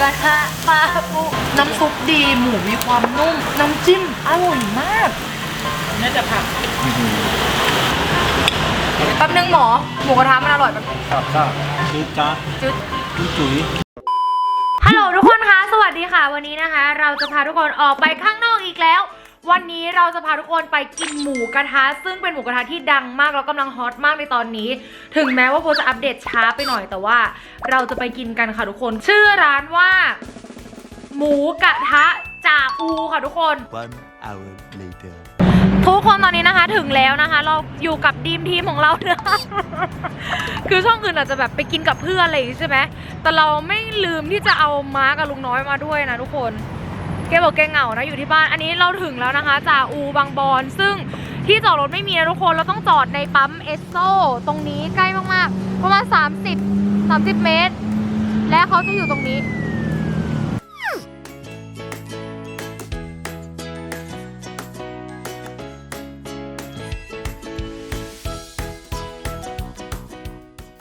กระทะปลาปูน้ำซุปดีหมูมีความนุ่ม น้ำจิ้มอร่อยมากน่าจะผักแป๊บนึงหมอ หมูกระทะมันอร่อยแบบครับครับจืดจ้าจุดจุ๋ยจุ๋ยฮัลโหลทุกคนคะ สวัสดีค่ะ วันนี้นะคะ เราจะพาทุกคนออกไปข้างนอกอีกแล้ว วันนี้เราจะพาทุกคนไปกินหมูกระทะ ซึ่งเป็นหมูกระทะที่ดังมากแล้วกำลังฮอตมากในตอนนี้ ถึงแม้ว่าโพสจะอัปเดตช้าไปหน่อยแต่ว่า เราจะไปกินกันค่ะทุกคน ชื่อร้านว่า หมูกระทะจ่าอูค่ะทุกคน One hour later. ทุกคนตอนนี้นะคะถึงแล้วนะคะ เราอยู่กับดีมทีมของเรานะคะคือช่องอื่นอาจจะแบบไปกินกับเพื่อนอะไรอย่างงี้ใช่ไหมแต่เราไม่ลืมที่จะเอาม้ากับลุงน้อยมาด้วยนะทุกคน แกบอกแกเหงานะอยู่ที่บ้าน อันนี้เราถึงแล้วนะคะจ่าอูบางบอน ซึ่งที่จอดรถไม่มีนะทุกคน เราต้องจอดในปั๊มเอสโซตรงนี้ใกล้มากๆ ประมาณ 30 30 เมตร และเขาจะอยู่ตรงนี้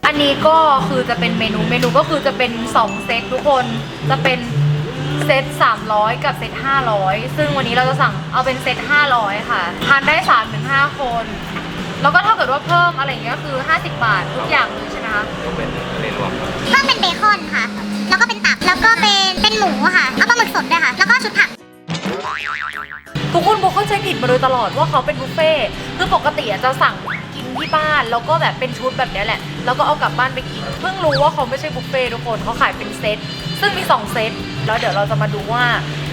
อันนี้ก็คือจะเป็นเมนูเมนูก็คือจะเป็น 2 เซตทุกคนจะเป็น เซต300 กับเซต500 ซึ่งวันนี้เราจะสั่งเอาเป็นเซต500 ค่ะ ทานได้ 3-5 คน แล้วก็ถ้าเกิดว่าเพิ่มอะไรอย่างเงี้ยก็คือ 50 บาททุกอย่างเลยใช่ไหมคะก็เป็นทะเลรวมครับเพิ่มเป็นเบคอนค่ะ แล้วก็เป็นตับ แล้วก็เป็นเป็นหมูค่ะเอาปลาหมึกสดด้วยค่ะ แล้วก็ชุดผัก ทุกคนบอกเข้าใจผิดมาโดยตลอดว่าเขาเป็นบุฟเฟ่ต์คือปกติอะจะสั่งกินที่บ้านแล้วก็แบบเป็นชุดแบบเนี้ยแหละ แล้วก็เอากลับบ้านไปกิน เพิ่งรู้ว่าเขาไม่ใช่บุฟเฟ่ต์ทุกคนเขาขายเป็นเซต ซึ่งมี 2 เซต แล้วเดี๋ยวเราจะมาดูว่า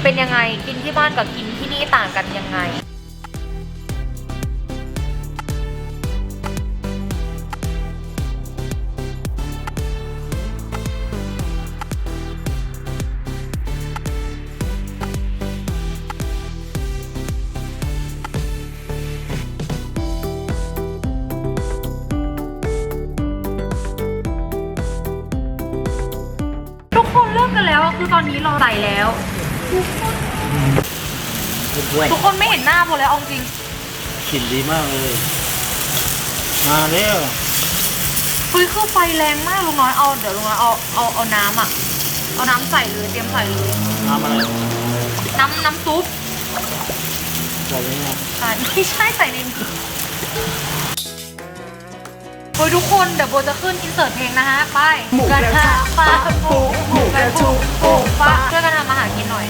เป็นยังไงกินที่บ้านกับกินที่นี่ต่างกันยังไง เราใส่แล้ว ด้วยทุกคนไม่เห็นหน้าโบเลยเอาจริงกลิ่นดีมากเลย มาเร็วคือคือไฟแรงมากลุงน้อยเอาเดี๋ยวลุงน้อยเอาเอาเอาน้ำอะ เอาน้ำใส่เลยเตรียมใส่เลย น้ำอะไรน้ำน้ำซุปใส่ไว้เนี่ยอ่าไม่ใช่ใส่ในนี้ เฮ้ยทุกคนเดี๋ยวโบจะขึ้นอินเสิร์ตเพลงนะฮะไปหมูกระทะปลาปูหมูกระทุปูปลาช่วยกันทำอาหารกินหน่อย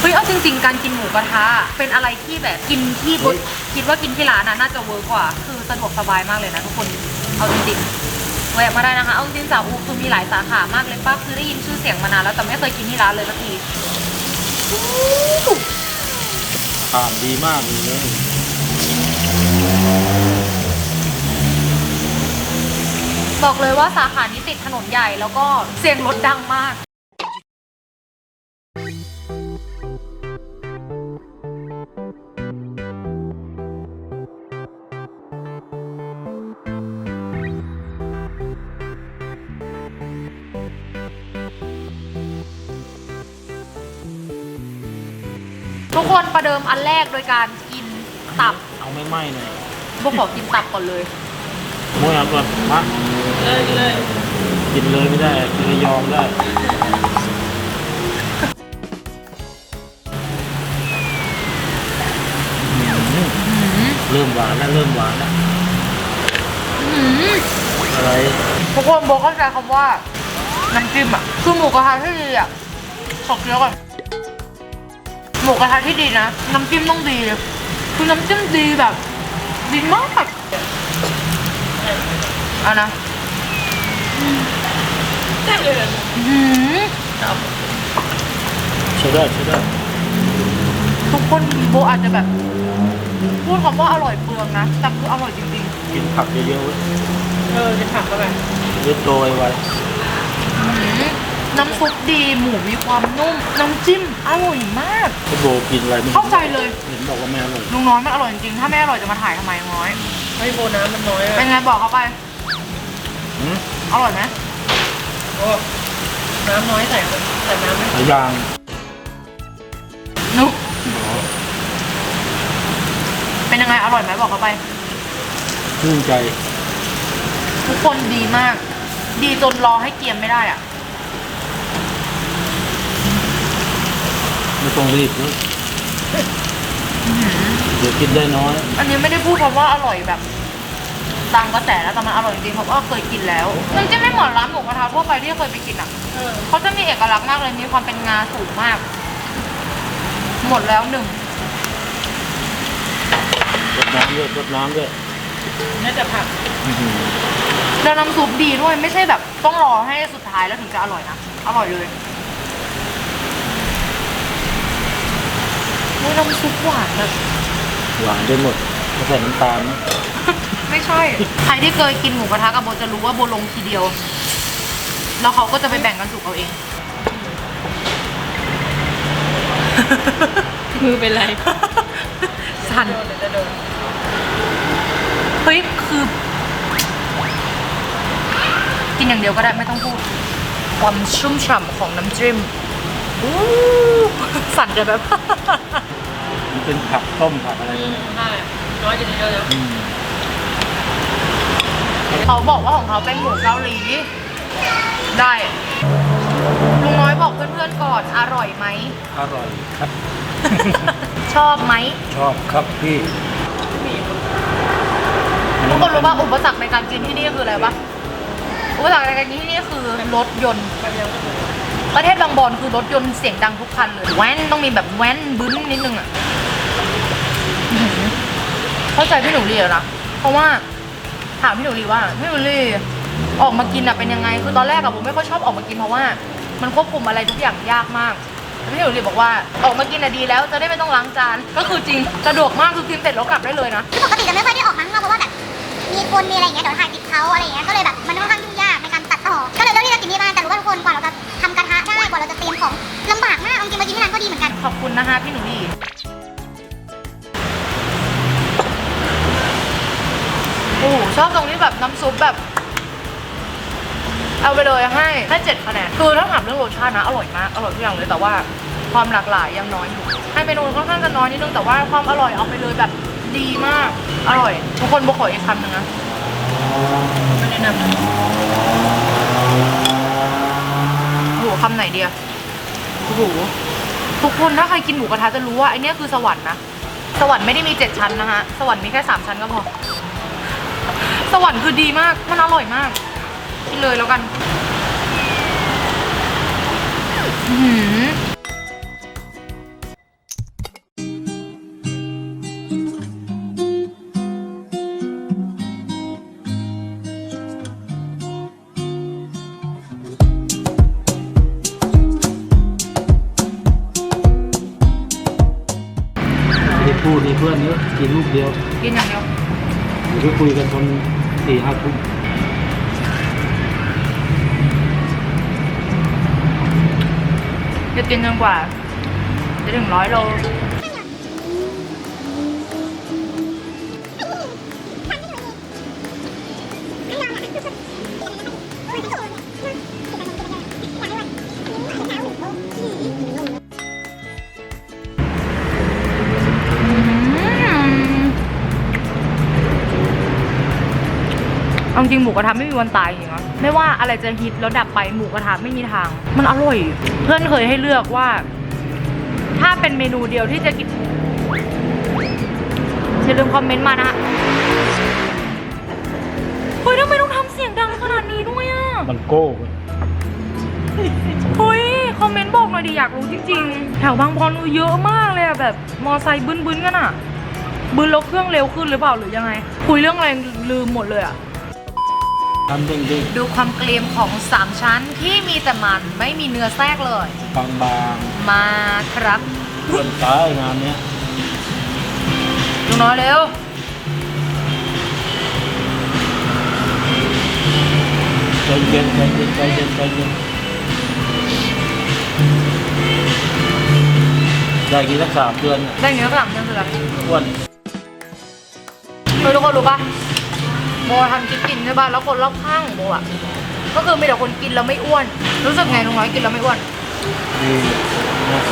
เฮ้ยเอาจริงๆการกินหมูกระทะเป็นอะไรที่แบบกินที่โบคิดว่ากินที่ร้านน่ะน่าจะเวิร์กกว่า คือสะดวกสบายมากเลยนะทุกคนเอาจริงๆแวะมาได้นะคะ เอาจริงๆสาวอูคือมีหลายสาขามากเลยป้าคือได้ยินชื่อเสียงมานานแล้วแต่ไม่เคยกินที่ร้านเลยสักทีผ่านดีมากเลย บอกเลยว่าสาขานี้ติดถนนใหญ่แล้วก็เสียงรถดังมาก ทุกคนประเดิมอันแรกโดยการกินตับเอาไม่ไหม้หน่อยพวกขอกินตับก่อนเลย โมยเอาก่อนมา เลยเลยกินเลยไม่ได้กินเลยยอมได้เริ่มหวานแล้วเริ่มหวานแล้วอะไรทุกคนโบเข้าใจคำว่าน้ำจิ้มอะคือหมูกระทะที่ดีอะขอเคี้ยวก่อนหมูกระทะที่ดีนะน้ำจิ้มต้องดีคือน้ำจิ้มดีแบบดีมากเอานะ ได้เลยอื้อหือใช่ได้ใช่ได้ทุกคนโบอาจจะแบบ พูดคำว่าอร่อยเปลืองนะ แต่คืออร่อยจริงกินผักเยอะๆเว้ยเออจะผักเข้าไปเยอะโตไวๆอื้อหือน้ำซุปดีหมูมีความนุ่ม น้ำจิ้มอร่อยมาก ๆพี่โบกินอะไรไม่เข้าใจเลย เห็นบอกว่าไม่อร่อยลุงน้อยมันอร่อยจริงๆถ้าไม่อร่อยจะมาถ่ายทำไมลุงน้อยให้โบน้ำมันน้อยเป็นอะไงบอกเขาไป หืม อร่อยไหมโอ้น้ำน้อยใส่แต่น้ำไม่หลายอยางนุ๊กเป็นยังไงอร่อยไหมบอกเขาไปชื่นใจ ทุกคนดีมาก ดีจนรอให้เกียมไม่ได้อะไม่ต้องรีบนะเดี๋ยวกินได้น้อย อันนี้ไม่ได้พูดคำว่าอร่อยแบบ ตามกระแสแล้วแต่มันอร่อยจริงๆเพราะว่าเคยกินแล้วมันจะไม่เหมือนร้านหมูกระทะทั่วไปที่เคยไปกินอะเขาจะมีเอกลักษณ์มากเลยมีความเป็นงาสูงมาก หมดแล้วหนึ่งรดน้ำด้วยรดน้ำด้วยน่าจะผักอื้อหือแล้วน้ำซุปดีด้วยไม่ใช่แบบต้องรอให้สุดท้ายแล้วถึงจะอร่อยนะอร่อยเลยอุ๊ยน้ำซุปหวานแบบหวานได้หมดไม่ใส่น้ำตาลนะ ไม่ใช่ ใครที่เคยกินหมูกระทะกับโบจะรู้ว่าโบลงทีเดียว แล้วเขาก็จะไปแบ่งกันสุกเอาเอง มือเป็นไร สั่นโดนหรือจะโดนเฮ้ยคือ กินอย่างเดียวก็ได้ไม่ต้องพูด ความชุ่มฉ่ำของน้ำจิ้มอู้สั่นจะแบบ มันเป็นผักต้มผักอะไรอืมใช่น้อยอยู่นิดเดียวแล้วอืม เขาบอกว่าของเขาเป็นหมูเกาหลี ได้ลุงน้อยบอกเพื่อนๆก่อนอร่อยไหม อร่อยครับ ชอบไหมชอบครับพี่ทุกคนรู้ป่ะอุปสรรคในการกินที่นี่คืออะไรปะอุปสรรคในการกินที่นี่คือรถยนต์ ประเทศบางบอนคือรถยนต์เสียงดังทุกคันเลย แว้นต้องมีแบบแว้นบึ้นนิดนึงอะอื้อหือเข้าใจพี่หนูรีแล้วนะ เพราะว่า ถามพี่หนูรีว่าพี่หนูรีออกมากินอะเป็นยังไง คือตอนแรกอะผมไม่ค่อยชอบออกมากินเพราะว่า มันควบคุมอะไรทุกอย่างยากมากแต่พี่หนูรีบอกว่าออกมากินอะดีแล้วจะได้ไม่ต้องล้างจาน ก็คือจริงสะดวกมากคือกินเสร็จแล้วกลับได้เลยนะ คือปกติจะไม่ค่อยได้ออกมาข้างนอกเพราะว่าแบบมีคนมีอะไรอย่างเงี้ยเดี๋ยวถ่ายติดเขาอะไรอย่างเงี้ยก็เลยแบบมันค่อนข้างยุ่งยากในการตัดต่อก็เลยเลือกที่จะกินที่บ้านแต่รู้ว่าทุกคนกว่าเราจะทำกระทะได้กว่าเราจะเตรียมของลำบากมากเอาจริงมากินที่ร้านก็ดีเหมือนกัน ขอบคุณนะคะพี่หนูดี โอ้โหชอบตรงที่แบบน้ำซุปแบบ เอาไปเลยให้ให้เจ็ดคะแนนคือถ้าถามเรื่องรสชาตินะ อร่อยมากอร่อยทุกอย่างเลยแต่ว่าความหลากหลายยังน้อยอยู่ให้เมนูค่อนข้างจะน้อยนิดนึงแต่ว่าความอร่อยเอาไปเลยแบบดีมาก อร่อย ทุกคนบอกขออีกคำหนึ่งนะไม่แนะนำนะโอ้โหคำไหนเดียโอ้โหทุกคนถ้าใครกินหมูกระทะจะรู้ว่าไอเนี้ยคือสวรรค์นะสวรรค์ไม่ได้มีเจ็ดชั้นนะคะสวรรค์มีแค่สามชั้นก็พอ สวรรค์คือดีมาก มันอร่อยมากกินเลยแล้วกันอื้อหือไม่ได้พูดนี่เพื่อนเยอะกินลูกเดียว กินอย่างเดียว ก็คุยกันตอนสี่ห้าทุ่มจะกินจนกว่า จะถึงร้อยโล ริงหมูกระทะไม่มีวันตายจริงๆนะไม่ว่าอะไรจะฮิตแล้วดับไปหมูกระทะไม่มีทาง มันอร่อย เพื่อนเคยให้เลือกว่า ถ้าเป็นเมนูเดียวที่จะกินอย่าลืมคอมเมนต์มานะฮะเฮ้ยทำไมต้องทำเสียงดังขนาดนี้ด้วยอะมันโก้เฮ้ยคอมเมนต์บอกหน่อยดิอยากรู้จริงๆ แถวบางบอนเยอะมากเลยอะแบบ มอไซค์บึ้นๆกันอะบึ้นแล้วเครื่องเร็วขึ้นหรือเปล่าหรือยังไง คุยเรื่องอะไรลืมหมดเลยอะ ทำเด้งดูความเกรียมของ3ชั้นที่มีแต่มันไม่มีเนื้อแทรกเลย ๆบางมาครับๆเพื่อนตายงานเนี้ยลุงน้อยเร็ว ใจเย็นใจเย็นใจเย็นใจเย็นได้กี่สักสามเดือนน่ะได้เนื้อกลับเนื้อเสืออ้วนคือทุกคนรู้ปะ โบทำกิ๊กกินใช่ปะแล้วคนรอบข้างของโบอะก็คือมีแต่คนกินแล้วไม่อ้วน รู้สึกไงลุงน้อยกินแล้วไม่อ้วน ดีนะ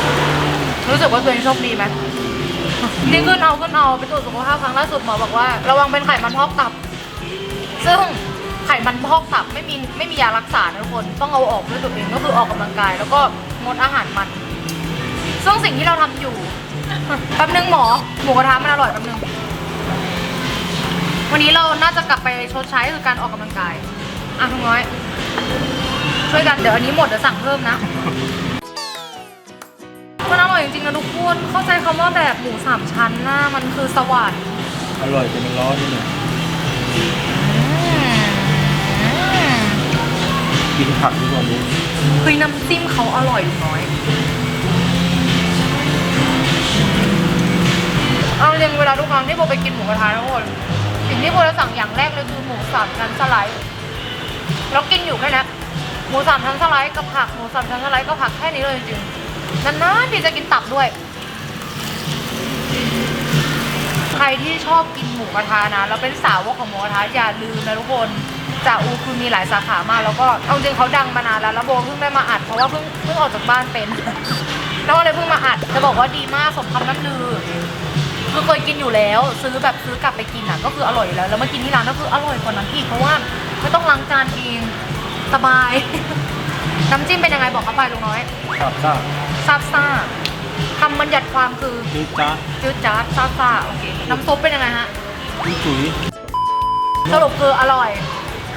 รู้สึกว่าตัวเองโชคดีไหมนี่ขึ้นเอาขึ้นเอาไปตรวจสุขภาพครั้งล่าสุดหมอบอกว่าระวังเป็นไขมันพอกตับ ซึ่งไขมันพอกตับไม่มีไม่มียารักษานะทุกคน ต้องเอาออกด้วยตัวเองก็คือออกกำลังกาย แล้วก็งดอาหารมัน ซึ่งสิ่งที่เราทำอยู่ แป๊บนึงหมอหมูกระทะมันอร่อยแป๊บนึง วันนี้เราน่าจะกลับไปชดใช้คือการออกกำลังกาย อะทุกน้อย ช่วยกันเดี๋ยวอันนี้หมดเดี๋ยวสั่งเพิ่มนะ มันอร่อยจริงๆนะทุกคนเข้าใจคำว่าแบบหมูสามชั้นนะมันคือสวรรค์อร่อยจนมันร้อนนี่เนี่ยกินผักดีกว่านี้คือน้ำจิ้มเขาอร่อยน้อย เอาจริงเวลาทุกครั้งที่โบไปกินหมูกระทะทุกคน สิ่งที่โบจะสั่งอย่างแรกเลยคือหมูสามชั้นสไลด์แล้วกินอยู่แค่นั้นหมูสามชั้นสไลด์กับผักหมูสามชั้นสไลด์กับผักแค่นี้เลยจริงๆนานๆที่จะกินตับด้วย ใครที่ชอบกินหมูกระทะนะแล้วเป็นสาวกของหมูกระทะอย่าลืมนะทุกคนจ่าอูคือมีหลายสาขามากแล้วก็เอาจริงเขาดังมานานแล้วแล้วโบเพิ่งได้มาอัดเพราะว่าเพิ่งเพิ่งออกจากบ้านเป็นแล้วก็เลยเพิ่งมาอัดจะบอกว่าดีมากสมคำนั้นลือ คือเคยกินอยู่แล้ว ซื้อแบบซื้อกลับไปกินอะก็คืออร่อยอยู่แล้ว แล้วมากินที่ร้านก็คืออร่อยกว่านั้นอีกเพราะว่าไม่ต้องล้างจานเองสบาย น้ำจิ้มเป็นยังไงบอกเข้าไปลุงน้อยครับทราบซาบซ่าคำบัญญัติความคือจืดจ้าจืดจ๊าดซาบซ่าโอเคน้ำซุปเป็นยังไงฮะจุ๋ยจุ๋ยสรุปคืออร่อย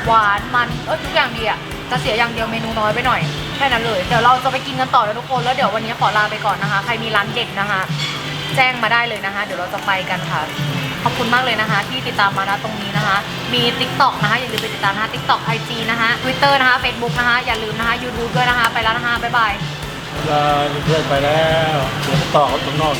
หวานมันเออทุกอย่างดีอะจะเสียอย่างเดียวเมนูน้อยไปหน่อยแค่นั้นเลยเดี๋ยวเราจะไปกินกันต่อแล้วทุกคนแล้วเดี๋ยววันนี้ขอลาไปก่อนนะคะ ใครมีร้านเด็ดนะคะ แจ้งมาได้เลยนะคะ เดี๋ยวเราจะไปกันค่ะ ขอบคุณมากเลยนะคะ ที่ติดตามมาณตรงนี้นะคะ มี Tik t o k นะคะ อย่าลืมไปติดตามนะคะ Tik t o k IG นะคะ Twitter นะคะ Facebook นะคะ อย่าลืมนะคะ YouTube ด้วยนะคะ ไปแล้วนะคะ บ๊ายบาย เวลาเพื่อนไปแล้วเดี๋ยวต่อเขาตรงนอก